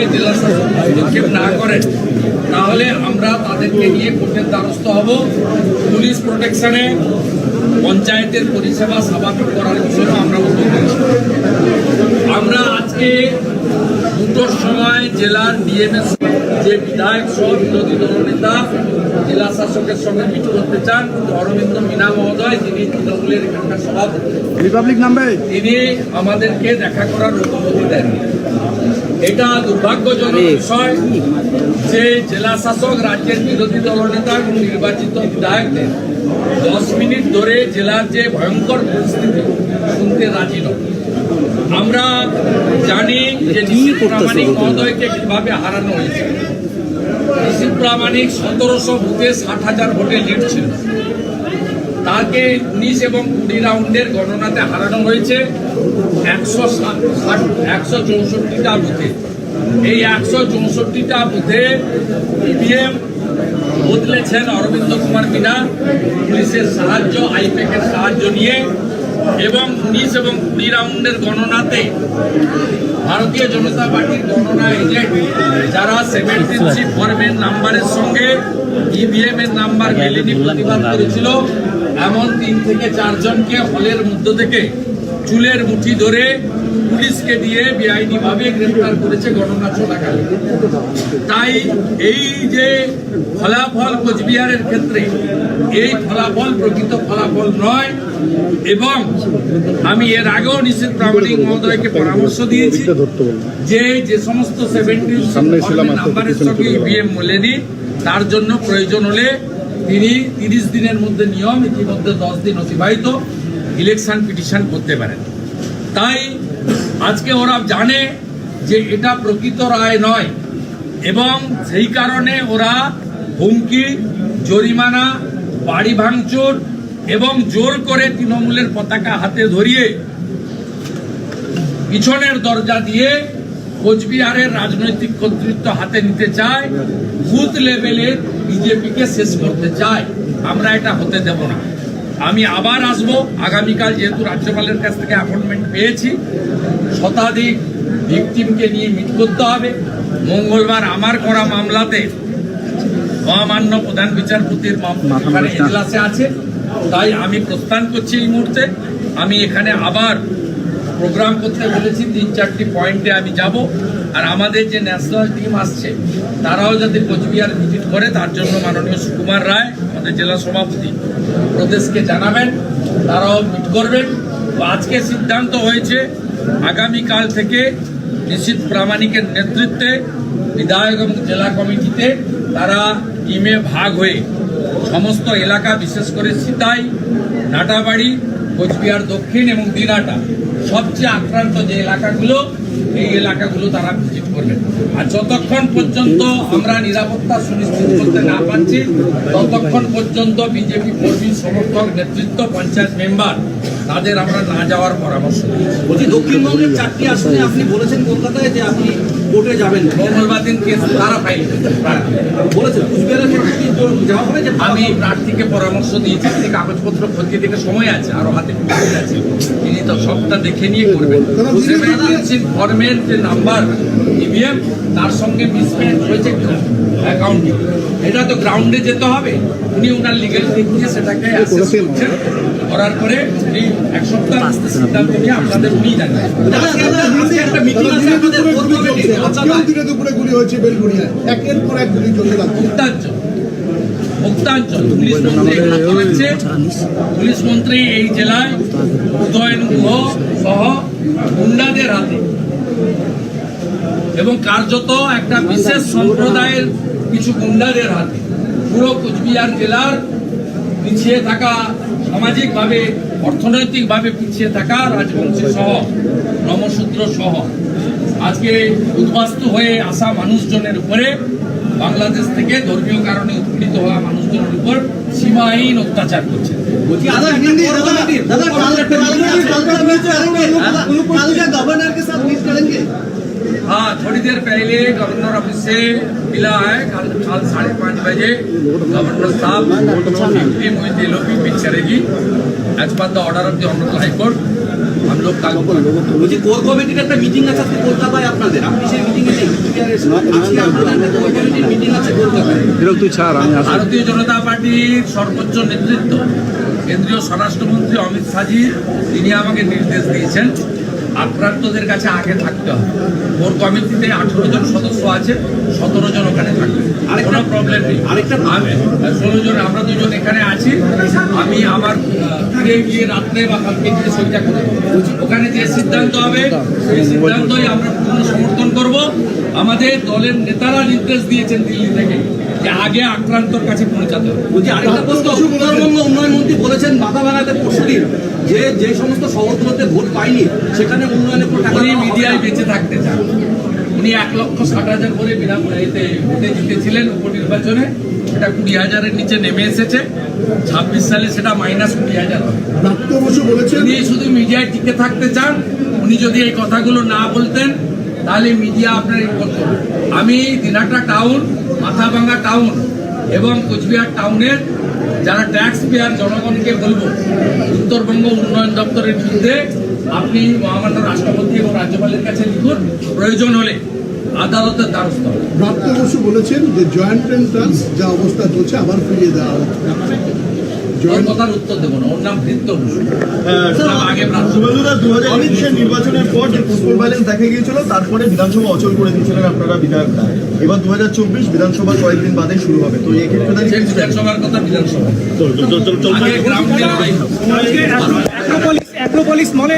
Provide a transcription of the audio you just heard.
জায়গায় জেলা শাসক হস্তক্ষেপ না করেন তাহলে আমরা তাদেরকে নিয়ে কোর্টের দ্বারস্থ হব। পুলিশ প্রোটেকশনে পঞ্চায়েতের পরিষেবা স্বাভাবিক করার জন্য আমরা উদ্যোগ আমরা আজকে দুটোর সময় জেলার ডিএমএস যে বিধায়ক সহ বিরোধী দলনেতা জেলা শাসকের সঙ্গে মিট করতে চান অরবিন্দ মিনা মহোদয় যিনি তৃণমূলের এখানকার সভাপতি রিপাবলিক নামবে তিনি আমাদেরকে দেখা করার অনুমতি দেন এটা দুর্ভাগ্যজনক বিষয় যে জেলা শাসক রাজ্যের বিরোধী দলনেতা এবং নির্বাচিত বিধায়কদের দশ মিনিট ধরে জেলার যে ভয়ঙ্কর পরিস্থিতি শুনতে রাজি নয়। আমরা জানি যে প্রামাণিক মহোদয়কে কীভাবে হারানো হয়েছে? নিশীথ প্রামাণিক সতেরোশো বুথে ষাট হাজার ভোটে লিড ছিল। তাকে উনিশ এবং কুড়ি রাউন্ডের গণনাতে হারানো হয়েছে একশো একশো চৌষট্টিটা বুথে। এই একশো চৌষট্টিটা বুথে ইভিএম বদলেছেন অরবিন্দ কুমার মিনা, পুলিশের সাহায্য আইপ্যাকের সাহায্য নিয়ে এবং উনিশ এবং কুড়ি রাউন্ডের গণনাতে ভারতীয় জনতা পার্টির গণনা এজেন্ট যারা সেভেন্টি ফর্মের নাম্বারের সঙ্গে ইভিএম এর নাম্বার মেলেনি প্রতিবাদ করেছিল এমন তিন থেকে চারজনকে হলের মধ্য থেকে চুলের মুঠি ধরে পুলিশকে দিয়ে বেআইনি ভাবে গ্রেফতার করেছে গণনা চলাকালীন তাই এই যে ফলাফল কোচবিহারের ক্ষেত্রে এই ফলাফল প্রকৃত ফলাফল নয় এবং আমি এর আগেও নিশ্চিত প্রামাণিক মহোদয়কে পরামর্শ দিয়েছি যে যে সমস্ত সেভেন্টি নাম্বারের সঙ্গে ইভিএম মেলেনি তার জন্য প্রয়োজন হলে তিনি তিরিশ দিনের মধ্যে নিয়ম ইতিমধ্যে দশ দিন অতিবাহিত ইলেকশন পিটিশন করতে পারেন। তাই আজকে ওরা জানে যে এটা প্রকৃত রায় নয় এবং সেই কারণে ওরা হুমকি, জরিমানা, বাড়ি ভাঙচুর এবং জোর করে তৃণমূলের পতাকা হাতে ধরিয়ে পিছনের দরজা দিয়ে কোচবিহারের রাজনৈতিক কর্তৃত্ব হাতে নিতে চায় বুথ লেভেলের বিজেপিকে শেষ করতে চায়। আমরা এটা হতে দেব না। আমি আবার আসব। আগামীকাল যেহেতু রাজ্যপালের কাছ থেকে অ্যাপয়েন্টমেন্ট পেয়েছি শতাধিক ভিকটিমকে নিয়ে মিট করতে হবে। মঙ্গলবার আমার করা মামলাতে মহামান্য প্রধান বিচারপতির এজলাসে আছে। তাই আমি প্রস্থান করছি এই মুহূর্তে। আমি এখানে আবার প্রোগ্রাম করতে বলেছি, তিন চারটি পয়েন্টে আমি যাব। আর আমাদের যে ন্যাশনাল টিম আসছে, তারাও যাতে কোচবিহার ভিজিট করে, তার জন্য মাননীয় সুকুমার রায়, আমাদের জেলা সভাপতি প্রদেশকে জানাবেন, তারাও মিট করবেন। আজকে সিদ্ধান্ত হয়েছে, আগামীকাল থেকে নিশ্চিত প্রামাণিকের নেতৃত্বে বিধায়ক এবং জেলা কমিটিতে তারা টিমে ভাগ হয়ে সমস্ত এলাকা, বিশেষ করে সিতাই, নাটাবাড়ি কোচবিহার দক্ষিণ এবং দিনাটা সবচেয়ে আক্রান্ত যে এলাকাগুলো এই এলাকাগুলো তারা ভিজিট করবেন। আর যতক্ষণ পর্যন্ত আমরা নিরাপত্তা সুনিশ্চিত করতে না পারছি। ততক্ষণ পর্যন্ত বিজেপি কর্মী সমর্থক নেতৃত্ব পঞ্চায়েত মেম্বার তাদের আমরা না যাওয়ার পরামর্শ বলছি দক্ষিণবঙ্গের চারটি আসনে আপনি বলেছেন কলকাতায় যে আপনি কোর্টে যাবেন। মঙ্গলবার দিন কেস তারা ফাইল বলেছেন কুচবিহারের যাওয়া হবে যে আমি প্রার্থীকে পরামর্শ দিয়েছি তিনি কাগজপত্র খতিয়ে দেখে সময় আছে আরও হাতে আছে। তিনি তো সবটা দেখে নিয়ে করবেন। যে নাম্বার ইভিএম তার সঙ্গে মিসম্যাচ হয়েছে অ্যাকাউন্টিং এটা তো গ্রাউন্ডে যেতে হবে। উনি ওনার লিগেল দিক দিয়ে সেটাকে করছেন। করার পরে উনি এক সপ্তাহ সিদ্ধান্ত নিয়ে আপনাদের উনি একটা- মিটিং আছে আমাদের দুপুরে গুলি হয়েছে বেলগুড়িয়ায়। একের পর এক গুলি চলতে লাগছে মুক্তাঞ্চল মুক্তাঞ্চল পুলিশ মন্ত্রী পুলিশ মন্ত্রী এই জেলায় উদয়ন গুহ সহ গুন্ডাদের হাতে। এবং কার্যত একটা বিশেষ সম্প্রদায়ের কিছু গুন্ডাদের হাতে পুরো কোচবিহার জেলার পিছিয়ে থাকা সামাজিকভাবে অর্থনৈতিকভাবে পিছিয়ে থাকা রাজবংশী সহ নমশূদ্র সহ আজকে উদ্বাস্তু হয়ে আসা মানুষজনের উপরে বাংলাদেশ থেকে ধর্মীয় কারণে উৎপীড়িত হওয়া মানুষজনের উপর সীমাহীন অত্যাচার করছে দাদা হিন্দি दादा कल गवर्नर के साथ मीट करेंगे हाँ थोड़ी देर पहले गवर्नर ऑफिस से मिला है कल कल साढ़े पाँच बजे गवर्नर साहब फिफ्टी मुहित एलओपी पिच करेगी as per the order of the honourable high court हम लोग कल বলছি কোর কমিটির একটা মিটিং আছে আজকে কলকাতায় আপনাদের আপনি সেই মিটিংয়ে নেই আজকে আপনাদের কোর কমিটির মিটিং আছে কলকাতায় ভারতীয় জনতা পার্টির সর্বোচ্চ নেতৃত্ব কেন্দ্রীয় স্বরাষ্ট্রমন্ত্রী অমিত শাহজি তিনি আমাকে নির্দেশ দিয়েছেন আক্রান্তদের কাছে আগে থাকতে হবে। ওর কমিটিতে আঠেরো জন সদস্য আছে সতেরো জন ওখানে থাকবে। কোনো প্রবলেম নেই। আরেকটা আমি ষোলো জন আমরা দুজন এখানে আছি। আমি আমার ফিরে গিয়ে রাত্রে বা কালকে গিয়ে সইটা করে ওখানে যে সিদ্ধান্ত হবে সেই সিদ্ধান্তই আমরা পূর্ণ সমর্থন করব। আমাদের দলের নেতারা নির্দেশ দিয়েছেন দিল্লি থেকে। যে আগে আক্রান্তর কাছে পৌঁছাতে হবে। বলছি আরেকটা প্রশ্ন। উত্তরবঙ্গ উন্নয়ন মন্ত্রী বলেছেন মাথা ভাঙাতে পরশুদিন যে যে সমস্ত শহরগুলোতে ভোট পায়নি সেখানে উন্নয়নের টাকা উনি মিডিয়ায় বেঁচে থাকতে চান। উনি এক লক্ষ ষাট হাজার করে বিনা এতে ভোটে জিতেছিলেন উপনির্বাচনে সেটা কুড়ি হাজারের নিচে নেমে এসেছে। ছাব্বিশ সালে সেটা মাইনাস কুড়ি হাজার হবে। উনি শুধু মিডিয়ায় টিকে থাকতে চান। উনি যদি এই কথাগুলো না বলতেন তাহলে মিডিয়া আপনার করতো আমি দিনাটা টাউন মাথাভাঙ্গা টাউন এবং কোচবিহার টাউনের যারা ট্যাক্স পেয়ার জনগণকে বলব, উত্তরবঙ্গ উন্নয়ন দপ্তরের বিরুদ্ধে আপনি মহামান্য রাষ্ট্রপতি এবং রাজ্যপালের কাছে লিখুন, প্রয়োজন হলে আদালতের দ্বারস্থ। ব্রাত্য বসু বলেছেন যে জয়েন্ট এন্ট্রান্স যা অবস্থা চলছে আবার ফিরিয়ে দেওয়া হবে নির্বাচনের পর যে পোস্টাল ব্যালেন্স দেখা গিয়েছিল তারপরে বিধানসভা অচল করে দিয়েছিলেন আপনারা বিধায়করা এবার দু হাজার চব্বিশ বিধানসভা কয়েকদিন বাদে শুরু হবে। তো এই ক্ষেত্রে? বিধানসভার কথা বিধানসভা। অ্যাক্রোপলিস মলে